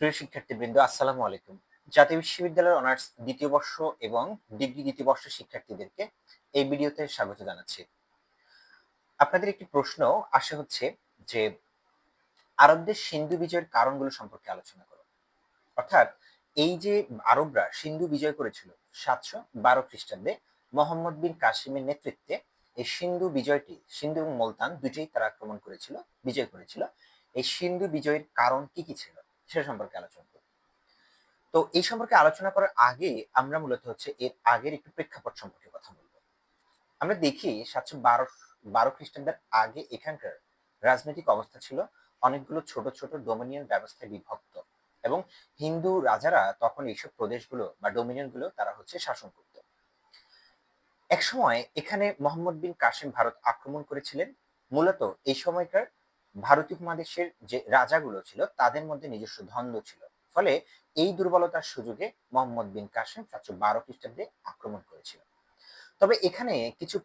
প্রিয় শিক্ষার্থীবৃন্দ, আসসালামু আলাইকুম। জাতীয় বিশ্ববিদ্যালয়ের অনার্স দ্বিতীয় বর্ষ এবং ডিগ্রি দ্বিতীয় বর্ষের শিক্ষার্থীদেরকে এই ভিডিওতে স্বাগত জানাচ্ছি। আপনাদের একটি প্রশ্ন আসে হচ্ছে যে, আরবদের সিন্ধু বিজয়ের কারণগুলো সম্পর্কে আলোচনা করো। অর্থাৎ এই যে আরবরা সিন্ধু বিজয় করেছিল সাতশো বারো খ্রিস্টাব্দে, মোহাম্মদ বিন কাসিমের নেতৃত্বে এই সিন্ধু বিজয়টি, সিন্ধু এবং মুলতান দুটোই তারা আক্রমণ করেছিল, বিজয় করেছিল। এই সিন্ধু বিজয়ের কারণ কি কি ছিল? সেটা সম্পর্কে আলোচনা করব। তো এই সম্পর্কে আলোচনা করার আগে আমরা মূলত হচ্ছে এর আগের একটু প্রেক্ষাপট সম্পর্কে কথা বলব। আমরা দেখি সাতশো বারো বারো খ্রিস্টাব্দের আগে এখানকার রাজনৈতিক অবস্থা ছিল অনেকগুলো ছোট ছোট ডোমিনিয়ন ব্যবস্থায় বিভক্ত এবং হিন্দু রাজারা তখন এইসব প্রদেশগুলো বা ডোমিনিয়নগুলো তারা হচ্ছে শাসন করত। এক সময় এখানে মোহাম্মদ বিন কাসিম ভারত আক্রমণ করেছিলেন। মূলত এই সময়কার ভারতীয় উপমহাদেশের যে রাজাগুলো ছিল, তাদের মধ্যে নিজস্ব দ্বন্দ্ব ছিল। ফলে এই দুর্বলতার সুযোগে মোহাম্মদ বিন কাসেম সাতশো বারো খ্রিস্টাব্দে আক্রমণ করেছিল। তবে এখানে কিছু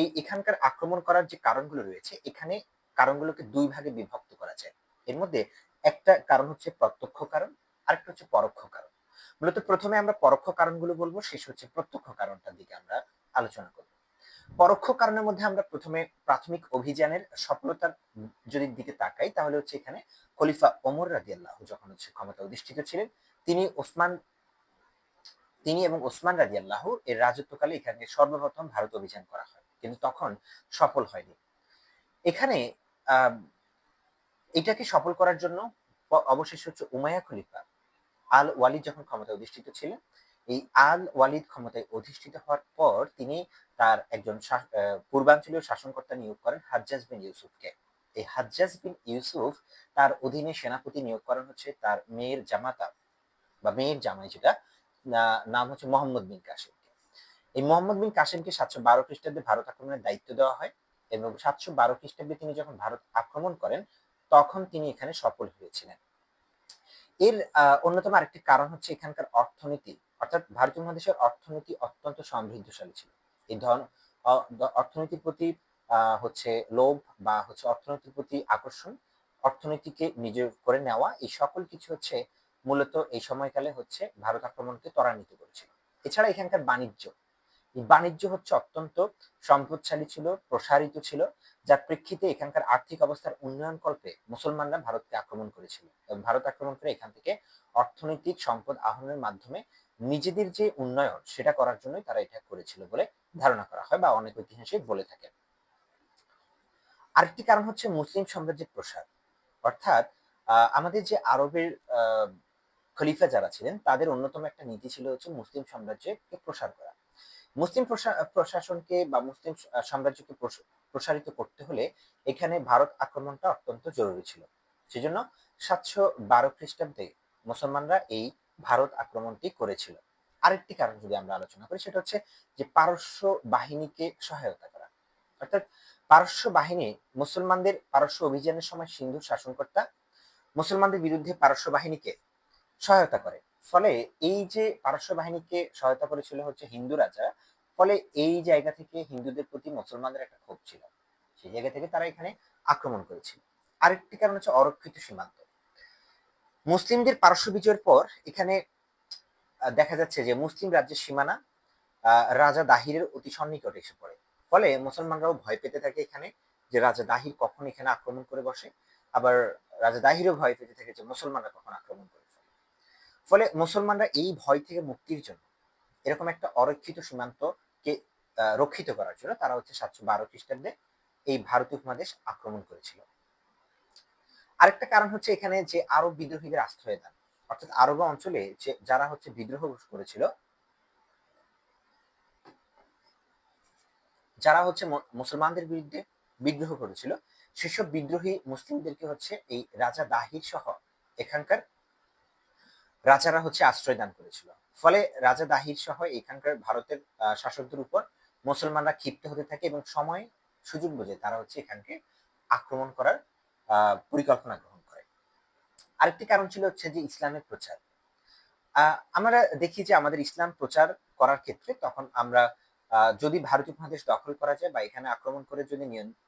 এই এখানকার আক্রমণ করার যে কারণগুলো রয়েছে, এখানে কারণগুলোকে দুই ভাগে বিভক্ত করা যায়। এর মধ্যে একটা কারণ হচ্ছে প্রত্যক্ষ কারণ, আরেকটা হচ্ছে পরোক্ষ কারণ। মূলত প্রথমে আমরা পরোক্ষ কারণগুলো বলব, শেষ হচ্ছে প্রত্যক্ষ কারণটার দিকে আমরা আলোচনা করব। পরোক্ষ কারণের মধ্যে আমরা প্রথমে প্রাথমিক অভিযানের সফলতার যদি দিকে তাকাই, তাহলে হচ্ছে এখানে খলিফা ওমর রাজি আল্লাহ যখন হচ্ছে ক্ষমতা অধিষ্ঠিত ছিলেন, তিনি ওসমান, তিনি এবং ওসমান রাজি আল্লাহ এর রাজত্বকালে এখানে সর্বপ্রথম ভারত অভিযান করা হয়, কিন্তু তখন সফল হয়নি। এখানে এটাকে সফল করার জন্য অবশেষে হচ্ছে উমায়া খলিফা আল ওয়ালি যখন ক্ষমতা অধিষ্ঠিত ছিলেন এই আল ওয়ালিদ ক্ষমতায় অধিষ্ঠিত হওয়ার পর তিনি তার একজন পূর্বাঞ্চলীয় শাসনকর্তা নিয়োগ করেন হাজ্জাজ বিন ইউসুফকে। এই হাজ্জাজ বিন ইউসুফ তার অধীনে সেনাপতি নিয়োগ করেন হচ্ছে তার মেয়ের জামাতা বা মেয়ের জামাই যেটা নাম হচ্ছে মোহাম্মদ বিন কাসিমকে। এই মোহাম্মদ বিন কাসিমকে সাতশো বারো খ্রিস্টাব্দে ভারত আক্রমণের দায়িত্ব দেওয়া হয় এবং সাতশো বারো খ্রিস্টাব্দে তিনি যখন ভারত আক্রমণ করেন, তখন তিনি এখানে সফল হয়েছিলেন। এর অন্যতম আরেকটি কারণ হচ্ছে এখানকার অর্থনীতি। অর্থাৎ ভারতীয় মহাদেশের অর্থনীতি অত্যন্ত সমৃদ্ধশালী ছিল। এই ধরন অর্থনীতির প্রতি হচ্ছে লোভ বা হচ্ছে অর্থনীতির প্রতি আকর্ষণ, অর্থনীতিকে নিজে করে নেওয়া, এই সকল কিছু হচ্ছে মূলত এই সময়কালে হচ্ছে ভারত আক্রমণকে ত্বরান্বিত করেছিল। এছাড়া এখানকার বাণিজ্য বাণিজ্য হচ্ছে অত্যন্ত সম্পদশালী ছিল, প্রসারিত ছিল, যার প্রেক্ষিতে এখানকার আর্থিক অবস্থার উন্নয়ন কল্পে মুসলমানরা ভারতকে আক্রমণ করেছিল এবং ভারত আক্রমণ করে এখান থেকে অর্থনৈতিক সম্পদ আহরণের মাধ্যমে নিজেদের যে উন্নয়ন, সেটা করার জন্যই তারা এটা করেছিল বলে ধারণা করা হয় বা অনেক ঐতিহাসিক বলে থাকেন আরেকটি কারণ হচ্ছে মুসলিম সাম্রাজ্যের প্রসার। অর্থাৎ আমাদের যে আরবের খলিফা যারা ছিলেন, তাদের অন্যতম একটা নীতি ছিল হচ্ছে মুসলিম সাম্রাজ্যকে প্রসার করা। মুসলিম প্রশাসনকে বা মুসলিম সাম্রাজ্যকে প্রসারিত করতে হলে এখানে ভারত আক্রমণটা অত্যন্ত জরুরি ছিল। সেজন্য সাতশো বারো খ্রিস্টাব্দে মুসলমানরা এই ভারত আক্রমণটি করেছিল। আরেকটি কারণ যদি আমরা আলোচনা করি, সেটা হচ্ছে যে পারস্য বাহিনীকে সহায়তা করা। অর্থাৎ পারস্য বাহিনী মুসলমানদের পারস্য অভিযানের সময় সিন্ধুর শাসনকর্তা মুসলমানদের বিরুদ্ধে পারস্য বাহিনীকে সহায়তা করে। ফলে এই যে পারস্য বাহিনীকে সহায়তা করেছিল হচ্ছে হিন্দু রাজা, ফলে এই জায়গা থেকে হিন্দুদের প্রতি মুসলমানদের একটা ক্ষোভ ছিল। সেই জায়গা থেকে তারা এখানে আক্রমণ করেছিল। আরেকটি কারণ হচ্ছে অরক্ষিত সীমান্ত। মুসলিমদের পারস্য বিজয়ের পর এখানে দেখা যাচ্ছে যে মুসলিম রাজ্যের সীমানা রাজা দাহিরের অতি সন্নিকটে এসে পড়ে। ফলে মুসলমানরাও ভয় পেতে থাকে এখানে যে রাজা দাহির কখন এখানে আক্রমণ করে বসে, আবার রাজা দাহিরও ভয় পেতে থাকে যে মুসলমানরা কখন আক্রমণ করে ফেলে ফলে মুসলমানরা এই ভয় থেকে মুক্তির জন্য এরকম একটা অরক্ষিত সীমান্তকে রক্ষিত করার জন্য তারা হচ্ছে সাতশো বারো খ্রিস্টাব্দে এই ভারতীয় উপমহাদেশ আক্রমণ করেছিল। আরেকটা কারণ হচ্ছে এখানে যে আরব বিদ্রোহীদের আশ্রয় দান অর্থাৎ আরব অঞ্চলে যে যারা হচ্ছে বিদ্রোহ করেছিল, যারা হচ্ছে মুসলমানদের বিরুদ্ধে বিদ্রোহ করেছিল, সেসব বিদ্রোহী মুসলিমদেরকে হচ্ছে এই রাজা দাহির সহ এখানকার রাজারা হচ্ছে আশ্রয় দান করেছিল। ফলে রাজা দাহির সহ এখানকার ভারতের শাসকদের উপর মুসলমানরা ক্ষিপ্ত হতে থাকে এবং সময় সুযোগ বুঝে তারা হচ্ছে এখানকে আক্রমণ করার পরিকল্পনা গ্রহণ করে। আরেকটি কারণ ছিল হচ্ছে যে ইসলামের প্রচার। আমরা দেখি যে আমাদের ইসলাম প্রচার করার ক্ষেত্রে তখন আমরা যদি ভারতীয় উপমহাদেশ দখল করা যায় বা এখানে আক্রমণ করে যদি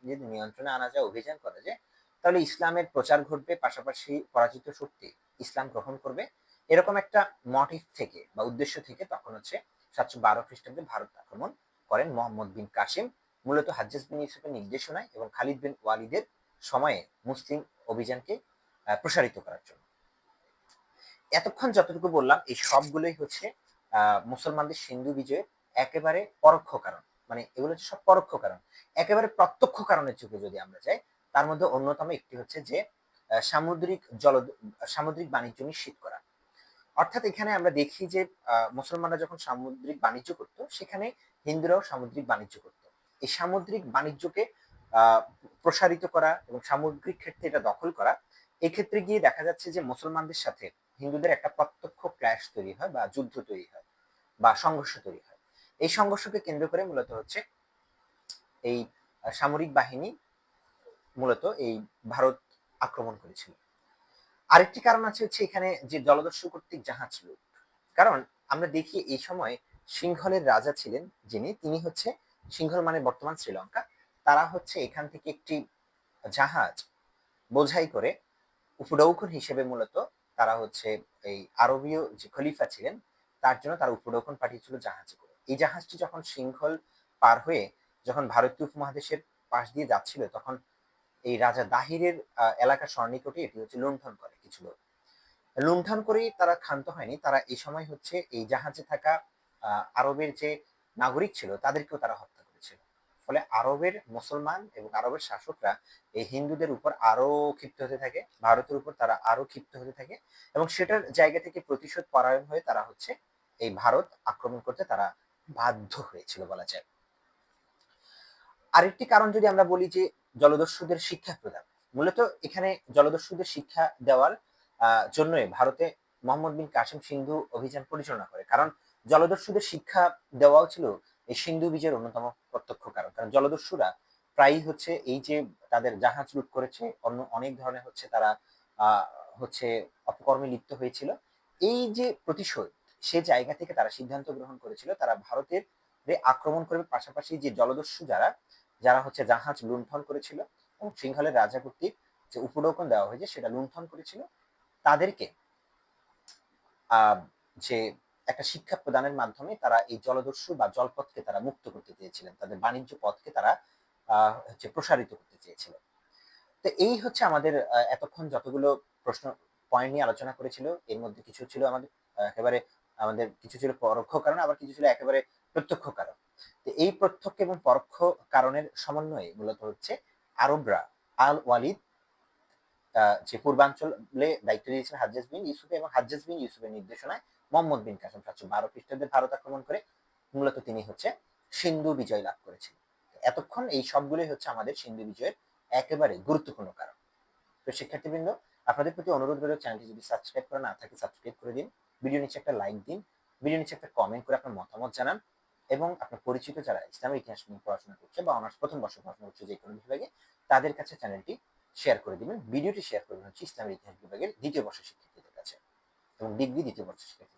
যদি নিয়ন্ত্রণে আনা যায়, অভিযান করা যায়, তাহলে ইসলামের প্রচার ঘটবে, পাশাপাশি পরাজিত শক্তি ইসলাম গ্রহণ করবে। এরকম একটা মোটিভ থেকে বা উদ্দেশ্য থেকে তখন হচ্ছে সাতশো বারো খ্রিস্টাব্দে ভারত আক্রমণ করেন মোহাম্মদ বিন কাসিম, মূলত হাজ্জাজ বিন ইউসুফের নির্দেশনায় এবং খালিদ বিন ওয়ালিদের সময়ে মুসলিম অভিযানকে প্রসারিত করার জন্য। এতক্ষণ যতটুকু বললাম, এই সবগুলোই হচ্ছে মুসলমানদের সিন্ধু বিজয়ের একেবারে পরোক্ষ কারণ। মানে এগুলো হচ্ছে সব পরোক্ষ কারণ। একেবারে প্রত্যক্ষ কারণের যুগে যদি আমরা যাই, তার মধ্যে অন্যতম একটি হচ্ছে যে সামুদ্রিক জল, সামুদ্রিক বাণিজ্য নিশ্চিত করা। অর্থাৎ এখানে আমরা দেখি যে মুসলমানরা যখন সামুদ্রিক বাণিজ্য করত, সেখানে হিন্দুরাও সামুদ্রিক বাণিজ্য করত। এই সামুদ্রিক বাণিজ্যকে প্রসারিত করা এবং সামগ্রিক ক্ষেত্রে এটা দখল করা, এক্ষেত্রে গিয়ে দেখা যাচ্ছে যে মুসলমানদের সাথে হিন্দুদের একটা প্রত্যক্ষ ক্ল্যাশ তৈরি হয় বা যুদ্ধ তৈরি হয় বা সংঘর্ষ তৈরি হয়। এই সংঘর্ষকে কেন্দ্র করে মূলত হচ্ছে এই সামরিক বাহিনী মূলত এই ভারত আক্রমণ করেছিল। আরেকটি কারণ আছে হচ্ছে এখানে যে জলদস্যু কর্তৃক জাহাজ লুট কারণ আমরা দেখি এই সময় সিংহলের রাজা ছিলেন যিনি, তিনি হচ্ছে সিংহল মানে বর্তমান শ্রীলঙ্কা। তারা হচ্ছে এখান থেকে একটি জাহাজ বোঝাই করে উপডৌকন হিসেবে মূলত তারা হচ্ছে এই আরবীয় যে খলিফা ছিলেন, তার জন্য তারা উপডৌকন পাঠিয়েছিল জাহাজে করে। এই জাহাজটি যখন সিংহল পার হয়ে যখন ভারতীয় উপমহাদেশের পাশ দিয়ে যাচ্ছিল, তখন এই রাজা দাহিরের এলাকার সন্নিকটে এটি হচ্ছে লুণ্ঠন করে কিছু লোক। লুণ্ঠন করেই তারা ক্ষান্ত হয়নি। তারা এই সময় হচ্ছে এই জাহাজে থাকা আরবের যে নাগরিক ছিল, তাদেরকেও তারা হত্যা ফলে আরবের মুসলমান এবং আরবের শাসকরা এই হিন্দুদের উপর আরও ক্ষিপ্ত হতে থাকে, ভারতের উপর তারা আরও ক্ষিপ্ত হতে থাকে এবং সেটার জায়গা থেকে প্রতিশোধ পরায়ণ হয়ে তারা হচ্ছে এই ভারত আক্রমণ করতে তারা বাধ্য হয়েছিল বলা যায়। আরেকটি কারণ যদি আমরা বলি যে জলদস্যুদের শিক্ষা প্রদান, মূলত এখানে জলদস্যুদের শিক্ষা দেওয়ার জন্যই ভারতে মোহাম্মদ বিন কাসিম সিন্ধু অভিযান পরিচালনা করে। কারণ জলদস্যুদের শিক্ষা দেওয়াও ছিল এই সিন্ধু বীজের অন্যতম প্রত্যক্ষ কারণ। কারণ জলদস্যুরা প্রায়ই হচ্ছে এই যে তাদের জাহাজ লুট করেছে, অন্য অনেক ধরনের হচ্ছে তারা হচ্ছে অপকর্মে লিপ্ত হয়েছিল। এই যে প্রতিশোধ, সে জায়গা থেকে তারা সিদ্ধান্ত গ্রহণ করেছিল, তারা ভারতের আক্রমণ করবে। পাশাপাশি যে জলদস্যু যারা যারা হচ্ছে জাহাজ লুণ্ঠন করেছিল এবং সিংহলের রাজা কর্তৃক যে উপডৌকন দেওয়া হয়েছে, সেটা লুণ্ঠন করেছিল। তাদেরকে আহ যে একটা শিক্ষা প্রদানের মাধ্যমে তারা এই জলদস্যু বা জলপথকে তারা মুক্ত করতে চেয়েছিলেন, তাদের বাণিজ্য পথকে তারা হচ্ছে প্রসারিত করতে চেয়েছিলেন। তো এই হচ্ছে আমাদের এতক্ষণ যতগুলো প্রশ্ন পয়েন্ট নিয়ে আলোচনা করেছিল, এর মধ্যে কিছু ছিল আমাদের একেবারে আমাদের কিছু ছিল পরোক্ষ কারণ, আবার কিছু ছিল একেবারে প্রত্যক্ষ কারণ। তো এই প্রত্যক্ষ এবং পরোক্ষ কারণের সমন্বয়ে মূলত হচ্ছে আরবরা আল ওয়ালিদ যে পূর্বাঞ্চলে দায়িত্ব দিয়েছিলেন হাজ্জাজ বিন ইউসুফ এবং হাজ্জাজ বিন ইউসুফের নির্দেশনায় মোহাম্মদ বিন কাসম সাতশো বারো খ্রিস্টাব্দে ভারত আক্রমণ করে মূলত তিনি হচ্ছে সিন্ধু বিজয় লাভ করেছিলেন এতক্ষণ এই সবগুলোই হচ্ছে আমাদের সিন্ধু বিজয়ের একেবারে গুরুত্বপূর্ণ কারণ। তো শিক্ষার্থীবৃন্দ, আপনাদের প্রতি অনুরোধ রইল চ্যানেলটি যদি সাবস্ক্রাইব করে না থাকে, সাবস্ক্রাইব করে দিন। ভিডিও নিচে একটা লাইক দিন ভিডিও নিচে একটা কমেন্ট করে আপনার মতামত জানান এবং আপনার পরিচিত যারা ইসলামের ইতিহাস নিয়ে পড়াশোনা করছে বা অনার্স, প্রথম বর্ষ পড়াশোনা করছে যে কোনো বিভাগে, তাদের কাছে চ্যানেলটি শেয়ার করে দিবেন। ভিডিওটি শেয়ার করবেন হচ্ছে ইসলামের ইতিহাস বিভাগের দ্বিতীয় বর্ষের শিক্ষার্থীদের কাছে এবং ডিগ্রি দ্বিতীয় বর্ষের শিক্ষার্থীদের কাছে